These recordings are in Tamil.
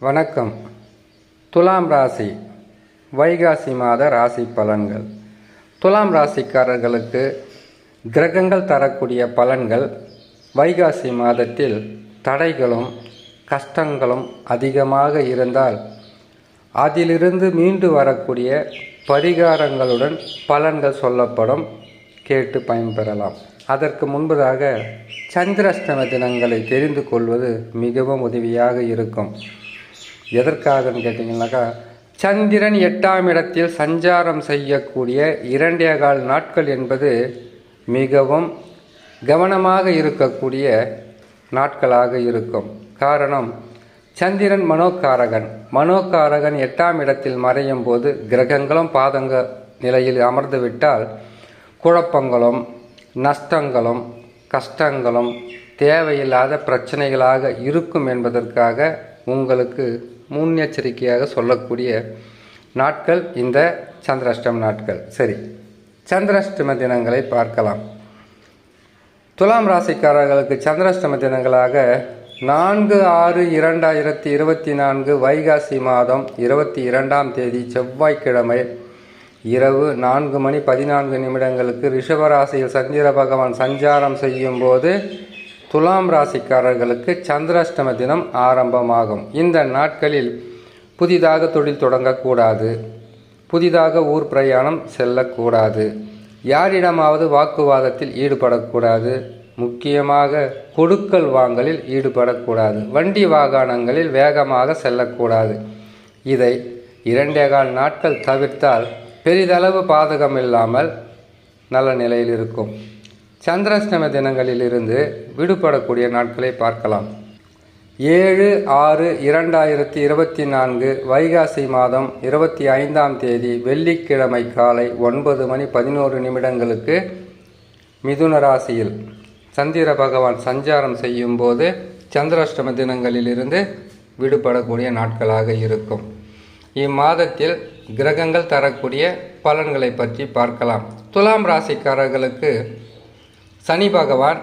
வணக்கம். துலாம் ராசி வைகாசி மாத ராசி பலன்கள். துலாம் ராசிக்காரர்களுக்கு கிரகங்கள் தரக்கூடிய பலன்கள் வைகாசி மாதத்தில் தடைகளும் கஷ்டங்களும் அதிகமாக இருந்தால் அதிலிருந்து மீண்டு வரக்கூடிய பரிகாரங்களுடன் பலன்கள் சொல்லப்படும் கேட்டு பயன்பெறலாம் அதற்கு முன்பதாக சந்திராஷ்டம தினங்களை தெரிந்து கொள்வது மிகவும் உதவியாக இருக்கும். எதற்காகன்னு கேட்டிங்கனாக்கா சந்திரன் எட்டாம் இடத்தில் சஞ்சாரம் செய்யக்கூடிய இரண்டே கால் நாட்கள் என்பது மிகவும் கவனமாக இருக்கக்கூடிய நாட்களாக இருக்கும். காரணம் சந்திரன் மனோகாரகன். மனோகாரகன் எட்டாம் இடத்தில் மறையும் போது கிரகங்களும் பாதங்க நிலையில் அமர்ந்துவிட்டால் குழப்பங்களும் நஷ்டங்களும் கஷ்டங்களும் தேவையில்லாத பிரச்சனைகளாக இருக்கும் என்பதற்காக உங்களுக்கு முன்னெச்சரிக்கையாக சொல்லக்கூடிய நாட்கள் இந்த சந்திராஷ்டம நாட்கள். சரி சந்திராஷ்டம தினங்களை பார்க்கலாம். துலாம் ராசிக்காரர்களுக்கு சந்திராஷ்டம தினங்களாக நான்கு ஆறு இரண்டாயிரத்தி இருபத்தி நான்கு வைகாசி மாதம் இருபத்தி இரண்டாம் தேதி செவ்வாய்க்கிழமை இரவு நான்கு மணி பதினான்கு நிமிடங்களுக்கு ரிஷபராசியில் சந்திர பகவான் சஞ்சாரம் செய்யும் போது துலாம் ராசிக்காரர்களுக்கு சந்திராஷ்டம தினம் ஆரம்பமாகும். இந்த நாட்களில் புதிதாக தொழில் தொடங்கக்கூடாது. புதிதாக ஊர் பிரயாணம் செல்லக்கூடாது. யாரிடமாவது வாக்குவாதத்தில் ஈடுபடக்கூடாது. முக்கியமாக கொடுக்கல் வாங்கலில் ஈடுபடக்கூடாது. வண்டி வாகனங்களில் வேகமாக செல்லக்கூடாது. இதை இரண்டே கால் நாட்கள் தவிர்த்தால் பெரிதளவு பாதகம் இல்லாமல் நல்ல நிலையில் இருக்கும். சந்திராஷ்டம தினங்களிலிருந்து விடுபடக்கூடிய நாட்களை பார்க்கலாம். ஏழு ஆறு இரண்டாயிரத்தி இருபத்தி நான்கு வைகாசி மாதம் இருபத்தி ஐந்தாம் தேதி வெள்ளிக்கிழமை காலை ஒன்பது மணி பதினோரு நிமிடங்களுக்கு மிதுன ராசியில் சந்திர பகவான் சஞ்சாரம் செய்யும் போது சந்திராஷ்டம தினங்களிலிருந்து விடுபடக்கூடிய நாட்களாக இருக்கும். இம்மாதத்தில் கிரகங்கள் தரக்கூடிய பலன்களை பற்றி பார்க்கலாம். துலாம் ராசிக்காரர்களுக்கு சனி பகவான்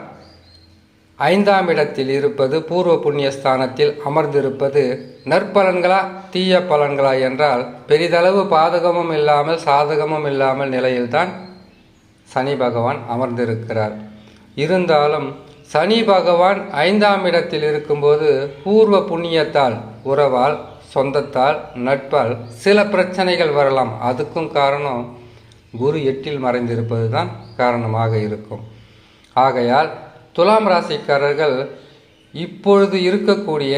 ஐந்தாம் இடத்தில் இருப்பது பூர்வ புண்ணியஸ்தானத்தில் அமர்ந்திருப்பது நற்பலன்களா தீய பலன்களா என்றால் பெரிதளவு பாதகமும் இல்லாமல் சாதகமும் இல்லாமல் நிலையில்தான் சனி பகவான் அமர்ந்திருக்கிறார். இருந்தாலும் சனி பகவான் ஐந்தாம் இடத்தில் இருக்கும்போது பூர்வ புண்ணியத்தால் உறவால் சொந்தத்தால் நட்பால் சில பிரச்சனைகள் வரலாம். அதுக்கும் காரணம் குரு எட்டில் மறைந்திருப்பது தான் காரணமாக இருக்கும். ஆகையால் துலாம் ராசிக்காரர்கள் இப்பொழுது இருக்கக்கூடிய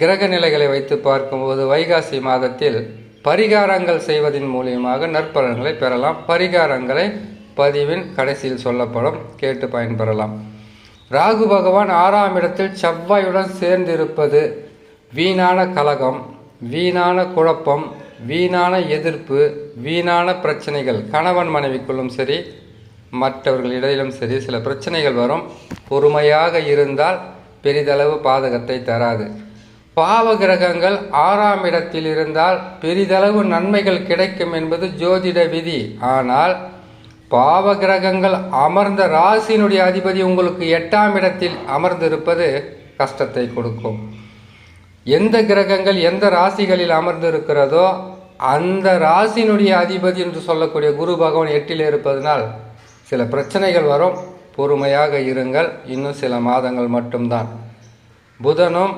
கிரக நிலைகளை வைத்து பார்க்கும்போது வைகாசி மாதத்தில் பரிகாரங்கள் செய்வதன் மூலியமாக நற்பலன்களை பெறலாம். பரிகாரங்களை பதிவின் கடைசியில் சொல்லப்படும் கேட்டு பயன்பெறலாம். ராகு பகவான் ஆறாம் இடத்தில் செவ்வாயுடன் சேர்ந்திருப்பது வீணான கலகம் வீணான குழப்பம் வீணான எதிர்ப்பு வீணான பிரச்சனைகள். கணவன் மனைவிக்குள்ளும் சரி மற்றவர்களிடையிலும் சரி சில பிரச்சனைகள் வரும். பொறுமையாக இருந்தால் பெரிதளவு பாதகத்தை தராது. பாவ கிரகங்கள் ஆறாம் இடத்தில் இருந்தால் பெரிதளவு நன்மைகள் கிடைக்கும் என்பது ஜோதிட விதி. ஆனால் பாவ கிரகங்கள் அமர்ந்த ராசியினுடைய அதிபதி உங்களுக்கு எட்டாம் இடத்தில் அமர்ந்திருப்பது கஷ்டத்தை கொடுக்கும். எந்த கிரகங்கள் எந்த ராசிகளில் அமர்ந்திருக்கிறதோ அந்த ராசியினுடைய அதிபதி என்று சொல்லக்கூடிய குரு பகவான் எட்டில் இருப்பதனால் சில பிரச்சனைகள் வரும் பொறுமையாக இருங்கள். இன்னும் சில மாதங்கள் மட்டும்தான். புதனும்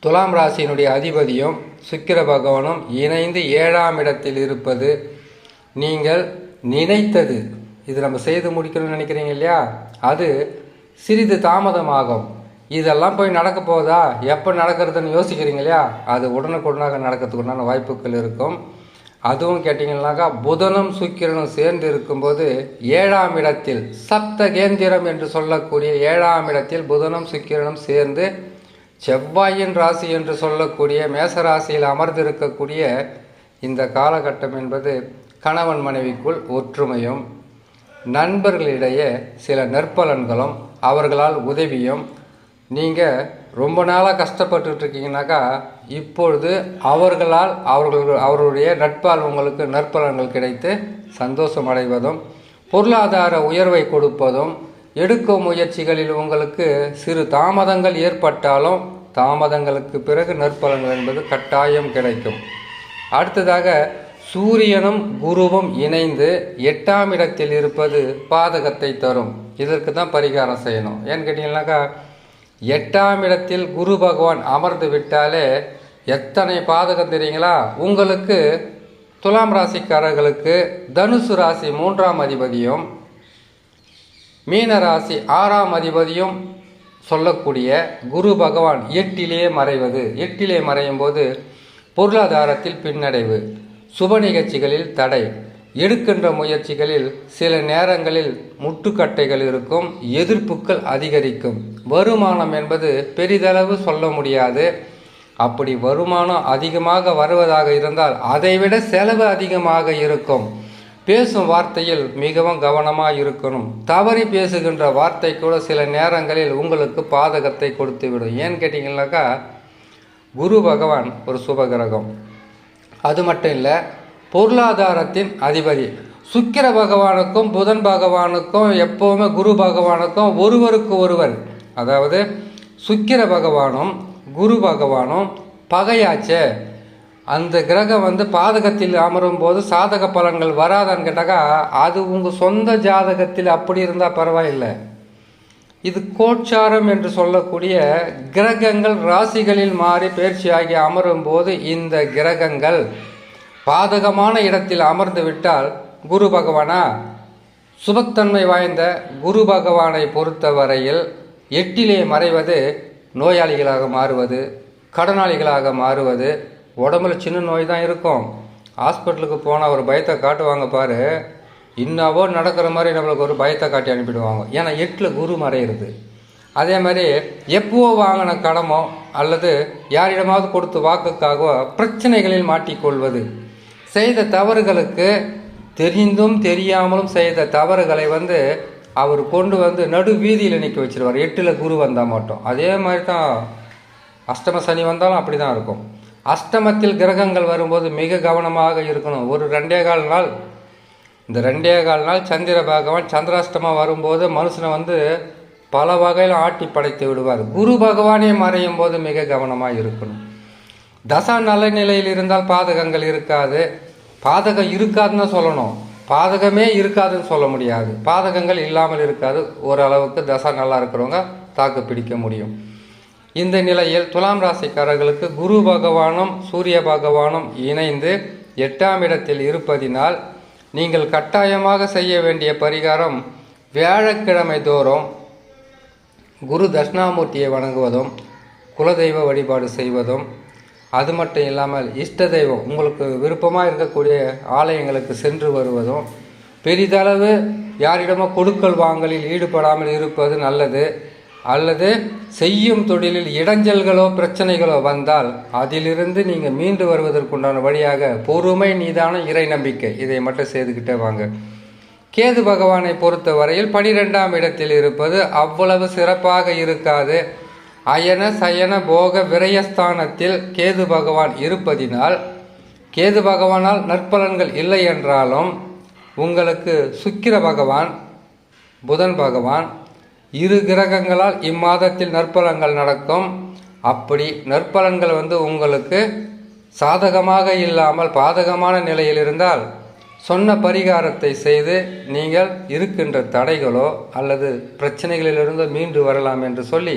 துலாம் ராசியினுடைய அதிபதியும் சுக்கிர பகவானும் இணைந்து ஏழாம் இடத்தில் இருப்பது நீங்கள் நினைத்தது. இது நம்ம செய்து முடிக்கணும்னு நினைக்கிறீங்க இல்லையா? அது சிறிது தாமதமாகும். இதெல்லாம் போய் நடக்க போதா எப்போ நடக்கிறதுன்னு யோசிக்கிறீங்க இல்லையா? அது உடனுக்குடனாக நடக்கிறதுக்குண்டான வாய்ப்புகள் இருக்கும். அதுவும் கேட்டிங்கன்னாக்கா புதனும் சுக்கிரனும் சேர்ந்து இருக்கும்போது ஏழாம் இடத்தில் சப்த கேந்திரம் என்று சொல்லக்கூடிய ஏழாம் இடத்தில் புதனும் சுக்கிரனும் சேர்ந்து செவ்வாயின் ராசி என்று சொல்லக்கூடிய மேச ராசியில் அமர்ந்திருக்கக்கூடிய இந்த காலகட்டம் என்பது கணவன் மனைவிக்குள் ஒற்றுமையும் நண்பர்களிடையே சில நற்பலன்களும் அவர்களால் உதவியும் நீங்கள் ரொம்ப நாளாக கஷ்டப்பட்டுட்டு இருக்கீங்கனாக்கா இப்பொழுது அவர்களால் அவர்கள் அவர்களுடைய நட்பால் உங்களுக்கு நற்பலன்கள் கிடைத்து சந்தோஷம் அடைவதும் பொருளாதார உயர்வை கொடுப்பதும் எடுக்கும் முயற்சிகளில் உங்களுக்கு சிறு தாமதங்கள் ஏற்பட்டாலும் தாமதங்களுக்கு பிறகு நற்பலன்கள் என்பது கட்டாயம் கிடைக்கும். அடுத்ததாக சூரியனும் குருவும் இணைந்து எட்டாம் இடத்தில் இருப்பது பாதகத்தை தரும். இதற்கு தான் பரிகாரம் செய்யணும். ஏன்னு கேட்டிங்கன்னாக்கா எட்டாம் இடத்தில் குரு பகவான் அமர்ந்து விட்டாலே எத்தனை பாதகம் தெரியுங்களா? உங்களுக்கு துலாம் ராசிக்காரர்களுக்கு தனுசு ராசி மூன்றாம் அதிபதியும் மீன ராசி ஆறாம் அதிபதியும் சொல்லக்கூடிய குரு பகவான் எட்டிலே மறைவது. எட்டிலே மறையும் போது பொருளாதாரத்தில் பின்னடைவு சுப நிகழ்ச்சிகளில் தடை எடுக்கின்ற முயற்சிகளில் சில நேரங்களில் முட்டுக்கட்டைகள் இருக்கும் எதிர்ப்புகள் அதிகரிக்கும். வருமானம் என்பது பெரிதளவு சொல்ல முடியாது. அப்படி வருமானம் அதிகமாக வருவதாக இருந்தால் அதைவிட செலவு அதிகமாக இருக்கும். பேசும் வார்த்தையில் மிகவும் கவனமாக இருக்கணும். தவறி பேசுகின்ற வார்த்தை கூட சில நேரங்களில் உங்களுக்கு பாதகத்தை கொடுத்து விடும் ஏன்னு கேட்டிங்கனாக்கா குரு பகவான் ஒரு சுபகிரகம். அது மட்டும் இல்லை பொருளாதாரத்தின் அதிபதி. சுக்கிர பகவானுக்கும் புதன் பகவானுக்கும் எப்போவுமே குரு பகவானுக்கும் ஒருவருக்கு ஒருவர் அதாவது சுக்கிர பகவானும் குரு பகவானும் பகையாச்சே. அந்த கிரகம் வந்து பாதகத்தில் அமரும் போது சாதக பலன்கள் வராதான்னு கேட்டாக்கா அது உங்கள் சொந்த ஜாதகத்தில் அப்படி இருந்தால் பரவாயில்லை. இது கோட்சாரம் என்று சொல்லக்கூடிய கிரகங்கள் ராசிகளில் மாறி பயிற்சியாகி அமரும் போது இந்த கிரகங்கள் பாதகமான இடத்தில் அமர்ந்து விட்டால் குரு பகவானா? சுபத்தன்மை வாய்ந்த குரு பகவானை பொறுத்தவரையில் எட்டிலே மறைவது நோயாளிகளாக மாறுவது கடனாளிகளாக மாறுவது. உடம்புல சின்ன நோய் தான் இருக்கும். ஹாஸ்பிட்டலுக்கு போனால் ஒரு பயத்தை காட்டுவாங்க பாரு. இன்னவோ நடக்கிற மாதிரி நம்மளுக்கு ஒரு பயத்தை காட்டி அனுப்பிடுவாங்க. ஏன்னா எட்டில் குரு மறையிறது. அதே மாதிரி எப்போ வாங்கின கடமோ அல்லது யாரிடமாவது கொடுத்து வாக்குக்காகவோ பிரச்சனைகளில் மாட்டிக்கொள்வது. செய்த தவறுகளுக்கு தெரிந்தும் தெரியாமலும் செய்த தவறுகளை வந்து அவர் கொண்டு வந்து நடு வீதியில் நிற்க வச்சிருவார். எட்டில் குரு வந்தால் மட்டும். அதே மாதிரி தான் அஷ்டம சனி வந்தாலும் அப்படி தான் இருக்கும். அஷ்டமத்தில் கிரகங்கள் வரும்போது மிக கவனமாக இருக்கணும். ஒரு ரெண்டே கால் நாள் இந்த ரெண்டே கால் நாள் சந்திர பகவான் சந்திராஷ்டமம் வரும்போது மனுஷனை வந்து பல வகையில் ஆட்டி படைத்து விடுவார். குரு பகவானே மறையும் போது மிக கவனமாக இருக்கணும். தசா நல்ல நிலையில் இருந்தால் பாதகங்கள் இருக்காது. பாதகம் இருக்காதுன்னு சொல்லணும். பாதகமே இருக்காதுன்னு சொல்ல முடியாது. பாதகங்கள் இல்லாமல் இருக்காது. ஓரளவுக்கு தசா நல்லா இருக்கிறவங்க தாக்கு பிடிக்க முடியும். இந்த நிலையில் துலாம் ராசிக்காரர்களுக்கு குரு பகவானும் சூரிய பகவானும் இணைந்து எட்டாம் இடத்தில் இருப்பதினால் நீங்கள் கட்டாயமாக செய்ய வேண்டிய பரிகாரம் வியாழக்கிழமை தோறும் குரு தட்சிணாமூர்த்தியை வணங்குவதும் குலதெய்வ வழிபாடு செய்வதும் அது மட்டும் இல்லாமல் இஷ்ட தெய்வம் உங்களுக்கு விருப்பமாக இருக்கக்கூடிய ஆலயங்களுக்கு சென்று வருவதும் பெரிதளவு யாரிடமோ கொடுக்கல் வாங்கலில் ஈடுபடாமல் இருப்பது நல்லது. அல்லது செய்யும் தொழிலில் இடைஞ்சல்களோ பிரச்சனைகளோ வந்தால் அதிலிருந்து நீங்கள் மீண்டு வருவதற்குண்டான வழியாக பொறுமை நீதான இறை நம்பிக்கை. இதை மட்டும் செய்துக்கிட்டே வாங்க. கேது பகவானை பொறுத்த வரையில் பனிரெண்டாம் இடத்தில் இருப்பது அவ்வளவு சிறப்பாக இருக்காது. அயன சயன போக விரயஸ்தானத்தில் கேது பகவான் இருப்பதினால் கேது பகவானால் நற்பலன்கள் இல்லை என்றாலும் உங்களுக்கு சுக்கிர பகவான் புதன் பகவான் இரு கிரகங்களால் இம்மாதத்தில் நற்பலன்கள் நடக்கும். அப்படி நற்பலன்கள் வந்து உங்களுக்கு சாதகமாக இல்லாமல் பாதகமான நிலையில் இருந்தால் சொன்ன பரிகாரத்தை செய்து நீங்கள் இருக்கின்ற தடைகளோ அல்லது பிரச்சனைகளிலிருந்து மீண்டு வரலாம் என்று சொல்லி